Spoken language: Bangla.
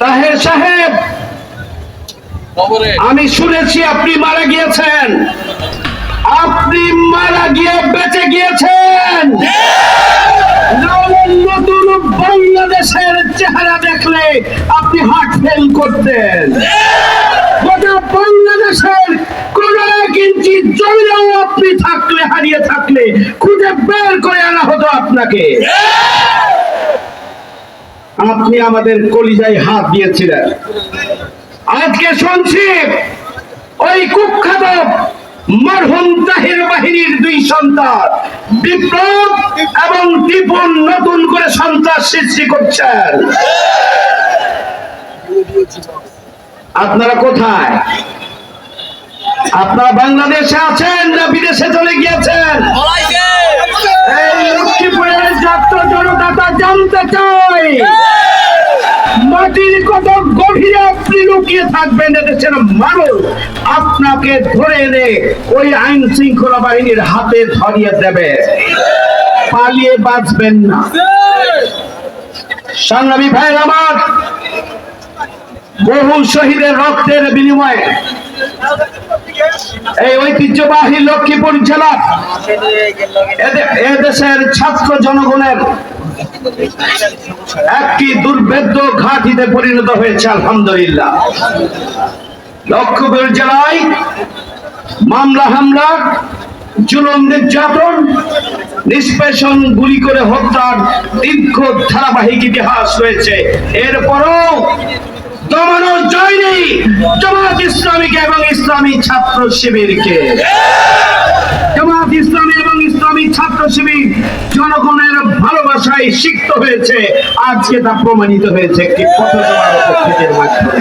তাহের সাহেব আমি শুনেছি আপনি মারা গিয়েছেন। আপনি মারা গিয়ে বেঁচে গিয়েছেন। নতুন বাংলাদেশের চেহারা দেখলে আপনি হার্ট ফেল করতেন। গোটা বাংলাদেশের কোন এক ইঞ্চি জমিও আপনি থাকলে হারিয়ে থাকলে খুঁজে বের করে আনা হতো আপনাকে। আপনি আমাদের কলিজায় হাত দিয়েছিলেন। আজকে শুনছি ওই কুখ্যাত মরহুম তাহির বাহিনীর দুই সন্তান বিপ্লব এবং টিপুন নতুন করে সন্ত্রাস সৃষ্টি করছেন। আপনারা কোথায়? আপনারা বাংলাদেশে আছেন না বিদেশে চলে গিয়েছেন? জনতা চাই। মাটির কত গভীরে আপনি লুকিয়ে থাকবেন এদেশের মানুষ? আপনাকে ধরে এনে ওই আইন শৃঙ্খলা বাহিনীর হাতে ধরিয়ে দেবে। পালিয়ে বাঁচবেন না। সংগ্রামী ভাইয়ের আমার, বহু শহীদের রক্তের বিনিময়ে এই ঐতিহ্যবাহী লক্ষ্মীপুর জেলা এদে- এদেশের ছাত্র জনগণের একটি দুর্ভেদ্য ঘাটিতে পরিণত হয়েছে আলহামদুলিল্লাহ। লক্ষ্মীপুর জেলায় মামলা, হামলা, জুলুম, নির্যাতন, নিষ্পেষণ, গুলি করে হত্যার দীর্ঘ ধারাবাহিক ইতিহাস রয়েছে। এরপরও দমানো যায়নি জামাত ইসলামীকে এবং ইসলামী ছাত্র শিবিরকে। জামাত ইসলামী এবং ইসলামী ছাত্র শিবির জনগণের ভালোবাসায় সিক্ত হয়েছে। আজকে তা প্রমাণিত হয়েছে একটি উপস্থিতির মাধ্যমে।